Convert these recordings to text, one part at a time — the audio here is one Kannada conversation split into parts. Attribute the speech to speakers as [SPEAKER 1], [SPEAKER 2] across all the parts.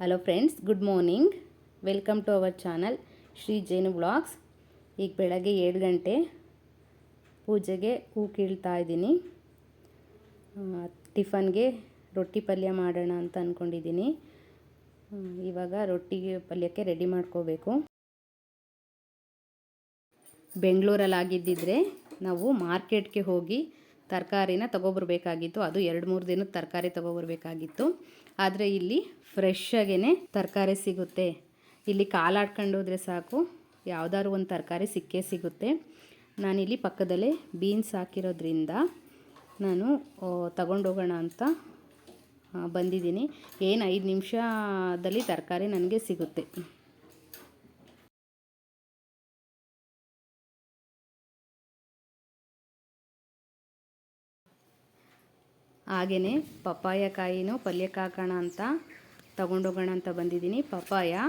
[SPEAKER 1] Hello friends good morning welcome to our channel Shri Jenu blogs ಈಗ ಬೆಳಗ್ಗೆ ಏಳು ಗಂಟೆ ಪೂಜೆಗೆ ಹೂ ಕೀಳ್ತಾ ಇದ್ದೀನಿ. ಟಿಫನ್ಗೆ ರೊಟ್ಟಿ ಪಲ್ಯ ಮಾಡೋಣ ಅಂತ ಅಂದ್ಕೊಂಡಿದ್ದೀನಿ ಇವಾಗ ರೊಟ್ಟಿಗೆ ಪಲ್ಯಕ್ಕೆ ರೆಡಿ ಮಾಡ್ಕೋಬೇಕು. ಬೆಂಗಳೂರಲ್ಲಾಗಿದ್ದಿದ್ರೆ ನಾವು ಮಾರ್ಕೆಟ್ಗೆ ಹೋಗಿ ತರಕಾರಿನ ತೊಗೊಬರ್ಬೇಕಾಗಿತ್ತು. ಅದು ಎರಡು ಮೂರು ದಿನದ ತರಕಾರಿ ತೊಗೊಬರ್ಬೇಕಾಗಿತ್ತು. ಆದರೆ ಇಲ್ಲಿ ಫ್ರೆಶ್ ಆಗೇ ತರಕಾರಿ ಸಿಗುತ್ತೆ. ಇಲ್ಲಿ ಕಾಲಾಡ್ಕೊಂಡು ಹೋದರೆ ಸಾಕು. ಯಾವುದಾದ್ರು ಒಂದು ತರಕಾರಿ ಸಿಕ್ಕೇ ಸಿಗುತ್ತೆ. ನಾನಿಲ್ಲಿ ಪಕ್ಕದಲ್ಲೇ ಬೀನ್ಸ್ ಹಾಕಿರೋದ್ರಿಂದ ನಾನು ತಗೊಂಡೋಗೋಣ ಅಂತ ಬಂದಿದ್ದೀನಿ. ಏನು ಐದು ನಿಮಿಷದಲ್ಲಿ ತರಕಾರಿ ನನಗೆ ಸಿಗುತ್ತೆ. ಹಾಗೆಯೇ ಪಪ್ಪಾಯ ಕಾಯಿನೂ ಪಲ್ಯಕ್ಕೆ ಹಾಕೋಣ ಅಂತ ತಗೊಂಡೋಗೋಣ ಅಂತ ಬಂದಿದ್ದೀನಿ. ಪಪ್ಪಾಯ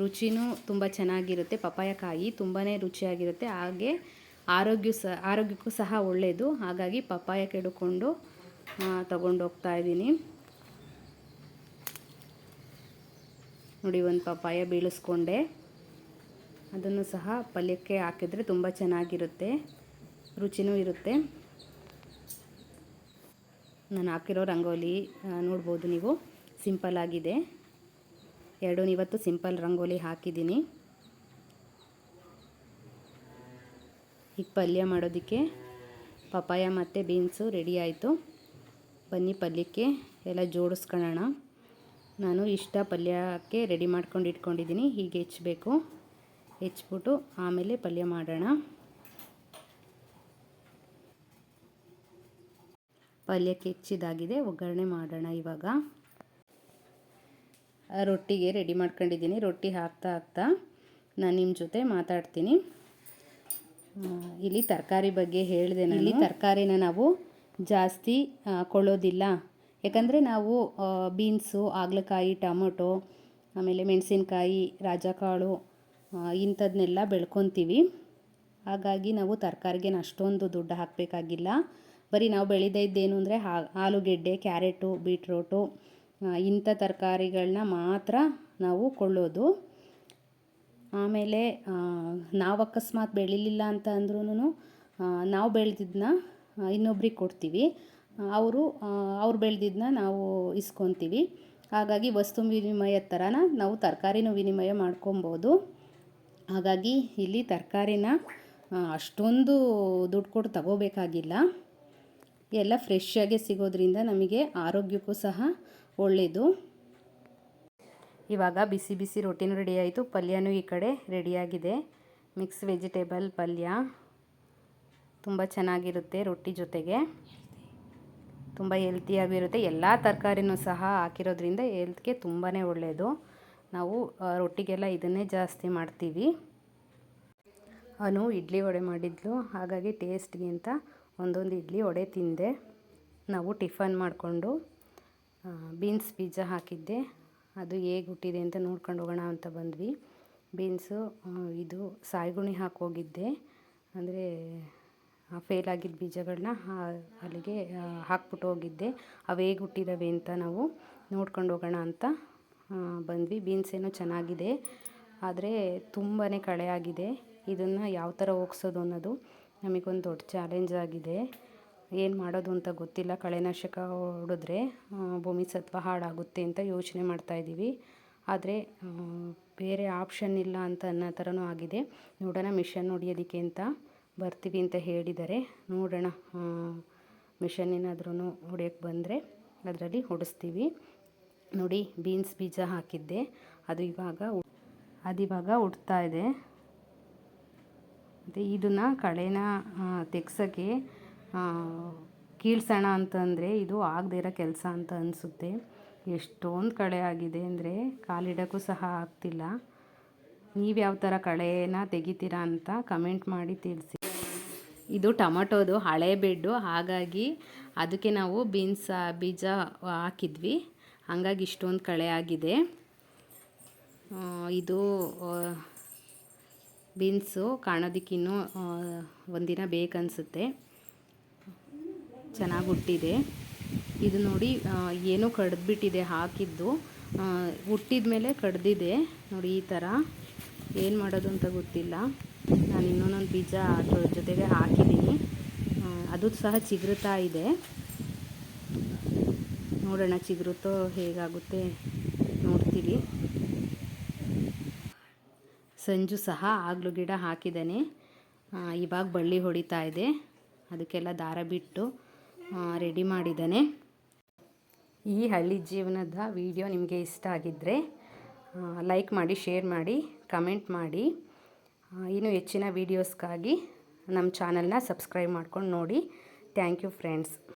[SPEAKER 1] ರುಚಿನೂ ತುಂಬ ಚೆನ್ನಾಗಿರುತ್ತೆ. ಪಪ್ಪಾಯ ಕಾಯಿ ತುಂಬಾ ರುಚಿಯಾಗಿರುತ್ತೆ. ಹಾಗೆ ಆರೋಗ್ಯ ಸಹ ಆರೋಗ್ಯಕ್ಕೂ ಸಹ ಒಳ್ಳೆಯದು ಹಾಗಾಗಿ ಪಪ್ಪಾಯ ಕೆಡುಕೊಂಡು ತಗೊಂಡೋಗ್ತಾ ಇದ್ದೀನಿ. ನೋಡಿ, ಒಂದು ಪಪ್ಪಾಯ ಬೀಳಿಸ್ಕೊಂಡೆ. ಅದನ್ನು ಸಹ ಪಲ್ಯಕ್ಕೆ ಹಾಕಿದರೆ ತುಂಬ ಚೆನ್ನಾಗಿರುತ್ತೆ. ರುಚಿನೂ ಇರುತ್ತೆ. ನಾನು ಹಾಕಿರೋ ರಂಗೋಲಿ ನೋಡ್ಬೋದು ನೀವು. ಸಿಂಪಲ್ ಆಗಿದೆ. ಎರಡು ಇವತ್ತು ಸಿಂಪಲ್ ರಂಗೋಲಿ ಹಾಕಿದ್ದೀನಿ. ಈಗ ಪಲ್ಯ ಮಾಡೋದಕ್ಕೆ ಪಪಾಯ ಮತ್ತು ಬೀನ್ಸು ರೆಡಿ ಆಯಿತು. ಬನ್ನಿ ಪಲ್ಯಕ್ಕೆ ಎಲ್ಲ ಜೋಡಿಸ್ಕೊಳ್ಳೋಣ. ನಾನು ಇಷ್ಟ ಪಲ್ಯಕ್ಕೆ ರೆಡಿ ಮಾಡ್ಕೊಂಡು ಇಟ್ಕೊಂಡಿದ್ದೀನಿ. ಹೀಗೆ ಹೆಚ್ಚಬೇಕು. ಹೆಚ್ಚಿಬಿಟ್ಟು ಆಮೇಲೆ ಪಲ್ಯ ಮಾಡೋಣ. ಪಲ್ಯಕ್ಕೆ ಹೆಚ್ಚಿದಾಗಿದೆ. ಒಗ್ಗರಣೆ ಮಾಡೋಣ ಇವಾಗ. ರೊಟ್ಟಿಗೆ ರೆಡಿ ಮಾಡ್ಕೊಂಡಿದ್ದೀನಿ. ರೊಟ್ಟಿ ಹಾಕ್ತಾ ಹಾಕ್ತಾ ನಾನು ನಿಮ್ಮ ಜೊತೆ ಮಾತಾಡ್ತೀನಿ. ಇಲ್ಲಿ ತರಕಾರಿ ಬಗ್ಗೆ ಹೇಳಿದೆ ನಾನು. ತರಕಾರಿನ ನಾವು ಜಾಸ್ತಿ ಕೊಳ್ಳೋದಿಲ್ಲ ಯಾಕಂದರೆ ನಾವು ಬೀನ್ಸು ಹಾಗಲಕಾಯಿ ಟೊಮೊಟೊ, ಆಮೇಲೆ ಮೆಣಸಿನ್ಕಾಯಿ, ರಾಜಕಾಳು ಇಂಥದ್ದನ್ನೆಲ್ಲ ಇಂಥದ್ನೆಲ್ಲ ಬೆಳ್ಕೊತೀವಿ. ಹಾಗಾಗಿ ನಾವು ತರಕಾರಿಗೆ ಅಷ್ಟೊಂದು ದುಡ್ಡು ಹಾಕಬೇಕಾಗಿಲ್ಲ. ಬರೀ ನಾವು ಬೆಳೀದೇ ಇದ್ದೇನು ಅಂದರೆ ಆಲೂಗೆಡ್ಡೆ, ಕ್ಯಾರೆಟು, ಬೀಟ್ರೋಟು ಇಂಥ ತರಕಾರಿಗಳನ್ನ ಮಾತ್ರ ನಾವು ಕೊಳ್ಳೋದು. ಆಮೇಲೆ ನಾವು ಅಕಸ್ಮಾತ್ ಬೆಳಿಲಿಲ್ಲ ಅಂತ ಅಂದ್ರೂ ನಾವು ಬೆಳೆದಿದ್ದನ್ನ ಇನ್ನೊಬ್ರಿಗೆ ಕೊಡ್ತೀವಿ. ಅವರು ಅವ್ರು ಬೆಳೆದಿದ್ದನ್ನ ನಾವು ಇಸ್ಕೊತೀವಿ. ಹಾಗಾಗಿ ವಸ್ತು ವಿನಿಮಯ ಥರನ ನಾವು ತರಕಾರಿನೂ ವಿನಿಮಯ ಮಾಡ್ಕೊಬೋದು. ಹಾಗಾಗಿ ಇಲ್ಲಿ ತರಕಾರಿನ ಅಷ್ಟೊಂದು ದುಡ್ಡು ಕೊಟ್ಟು ತಗೋಬೇಕಾಗಿಲ್ಲ. ಎಲ್ಲ ಫ್ರೆಶ್ ಆಗಿ ಸಿಗೋದ್ರಿಂದ ನಮಗೆ ಆರೋಗ್ಯಕ್ಕೂ ಸಹ ಒಳ್ಳೆಯದು ಇವಾಗ ಬಿಸಿ ಬಿಸಿ ರೊಟ್ಟಿನೂ ರೆಡಿ ಆಯಿತು. ಪಲ್ಯನೂ ಈ ಕಡೆ ರೆಡಿಯಾಗಿದೆ ಮಿಕ್ಸ್ ವೆಜಿಟೇಬಲ್ ಪಲ್ಯ. ತುಂಬ ಚೆನ್ನಾಗಿರುತ್ತೆ ರೊಟ್ಟಿ ಜೊತೆಗೆ. ತುಂಬ ಹೆಲ್ತಿಯಾಗಿರುತ್ತೆ ಎಲ್ಲ ತರಕಾರಿನೂ ಸಹ ಹಾಕಿರೋದ್ರಿಂದ ಹೆಲ್ತ್ಗೆ ತುಂಬಾ ಒಳ್ಳೆಯದು ನಾವು ರೊಟ್ಟಿಗೆಲ್ಲ ಇದನ್ನೇ ಜಾಸ್ತಿ ಮಾಡ್ತೀವಿ. ಅನು ಇಡ್ಲಿ ವಡೆ ಮಾಡಿದ್ಲು. ಹಾಗಾಗಿ ಟೇಸ್ಟ್ಗೆ ಅಂತ ಒಂದೊಂದು ಇಡ್ಲಿ ವಡೆ ತಿಂದೆ. ನಾವು ಟಿಫನ್ ಮಾಡಿಕೊಂಡು ಬೀನ್ಸ್ ಬೀಜ ಹಾಕಿದ್ದೆ. ಅದು ಹೇಗೆ ಹುಟ್ಟಿದೆ ಅಂತ ನೋಡ್ಕೊಂಡು ಹೋಗೋಣ ಅಂತ ಬಂದ್ವಿ. ಬೀನ್ಸು ಇದು ಸಾಯಿಗುಣಿ ಹಾಕೋಗಿದ್ದೆ ಅಂದರೆ ಫೇಲ್ ಆಗಿದ್ದ ಬೀಜಗಳನ್ನ ಅಲ್ಲಿಗೆ ಹಾಕ್ಬಿಟ್ಟು ಹೋಗಿದ್ದೆ. ಅವು ಹೇಗೆ ಹುಟ್ಟಿದ್ದಾವೆ ಅಂತ ನಾವು ನೋಡ್ಕೊಂಡು ಹೋಗೋಣ ಅಂತ ಬಂದ್ವಿ. ಬೀನ್ಸ್ ಏನೋ ಚೆನ್ನಾಗಿದೆ, ಆದರೆ ತುಂಬಾ ಕಳೆ ಆಗಿದೆ. ಇದನ್ನು ಯಾವ ಥರ ಹೋಗ್ಸೋದು ಅನ್ನೋದು ನಮಗೊಂದು ದೊಡ್ಡ ಚಾಲೆಂಜ್ ಆಗಿದೆ. ಏನು ಮಾಡೋದು ಅಂತ ಗೊತ್ತಿಲ್ಲ. ಕಳೆನಾಶಕ ಹೊಡೆದ್ರೆ ಭೂಮಿ ಸತ್ವ ಹಾಳಾಗುತ್ತೆ ಅಂತ ಯೋಚನೆ ಮಾಡ್ತಾಯಿದ್ದೀವಿ ಆದರೆ ಬೇರೆ ಆಪ್ಷನ್ ಇಲ್ಲ ಅಂತ ಅನ್ನೋ ಥರನೂ ಆಗಿದೆ. ನೋಡೋಣ ಮಿಷನ್ ಹೊಡಿಯೋದಕ್ಕೆ ಅಂತ ಬರ್ತೀವಿ ಅಂತ ಹೇಳಿದ್ದಾರೆ ನೋಡೋಣ. ಮಿಷನ್ ಏನಾದ್ರೂ ಹೊಡಿಯೋಕ್ಕೆ ಬಂದರೆ ಅದರಲ್ಲಿ ಹೊಡಿಸ್ತೀವಿ. ನೋಡಿ ಬೀನ್ಸ್ ಬೀಜ ಹಾಕಿದ್ದೆ. ಅದು ಇವಾಗ ಅದಿವಾಗ ಉಡ್ತಾ ಇದೆ. ಮತ್ತು ಇದನ್ನು ಕಳೆನ ತೆಗ್ಸೋಕ್ಕೆ ಕೀಳ್ಸೋಣ ಅಂತಂದರೆ ಇದು ಆಗದೇ ಇರೋ ಕೆಲಸ ಅಂತ ಅನಿಸುತ್ತೆ. ಎಷ್ಟೊಂದು ಕಳೆ ಆಗಿದೆ ಅಂದರೆ ಕಾಲಿಡೋಕ್ಕೂ ಸಹ ಆಗ್ತಿಲ್ಲ. ನೀವು ಯಾವ ಥರ ಕಳೆನ ತೆಗಿತೀರಾ ಅಂತ ಕಮೆಂಟ್ ಮಾಡಿ ತಿಳಿಸಿ. ಇದು ಟೊಮೊಟೋದು ಹಳೆ ಬೆಡ್ಡು, ಹಾಗಾಗಿ ಅದಕ್ಕೆ ನಾವು ಬೀನ್ಸ್, ಬೀಜ ಹಾಕಿದ್ವಿ. ಹಾಗಾಗಿ ಇಷ್ಟೊಂದು ಕಳೆ ಆಗಿದೆ. ಇದು ಬೀನ್ಸು ಕಾಣೋದಕ್ಕೆ ಇನ್ನೂ ಒಂದಿನ ಬೇಕನ್ಸುತ್ತೆ. ಚೆನ್ನಾಗಿ ಹುಟ್ಟಿದೆ. ಇದು ನೋಡಿ ಏನೂ ಕಡ್ದುಬಿಟ್ಟಿದೆ ಹಾಕಿದ್ದು. ಹುಟ್ಟಿದ ಮೇಲೆ ಕಡ್ದಿದೆ. ನೋಡಿ, ಈ ಥರ ಏನು ಮಾಡೋದು ಅಂತ ಗೊತ್ತಿಲ್ಲ. ನಾನು ಇನ್ನೊಂದೊಂದು ಬೀಜ ಅದ್ರ ಜೊತೆಗೆ ಹಾಕಿದ್ದೀನಿ. ಅದು ಸಹ ಚಿಗುರುತ್ತಾ ಇದೆ. ನೋಡೋಣ ಚಿಗುರುತ್ತೋ ಹೇಗಾಗುತ್ತೆ. ನೋಡ್ತೀವಿ. ಸಂಜು ಸಹ ಆಗ್ಲು ಗಿಡ ಹಾಕಿದ್ದಾನೆ. ಇವಾಗ ಬಳ್ಳಿ ಹೊಡಿತಾ ಇದೆ. ಅದಕ್ಕೆಲ್ಲ ದಾರ ಬಿಟ್ಟು ರೆಡಿ ಮಾಡಿದ್ದಾನೆ. ಈ ಹಳ್ಳಿ ಜೀವನದ ವಿಡಿಯೋ ನಿಮಗೆ ಇಷ್ಟ ಆಗಿದ್ದರೆ ಲೈಕ್ ಮಾಡಿ ಶೇರ್ ಮಾಡಿ ಕಮೆಂಟ್ ಮಾಡಿ. ಇನ್ನೂ ಹೆಚ್ಚಿನ ವೀಡಿಯೋಸ್ಗಾಗಿ ನಮ್ಮ ಚಾನಲ್ನ ಸಬ್ಸ್ಕ್ರೈಬ್ ಮಾಡ್ಕೊಂಡು ನೋಡಿ. Thank you friends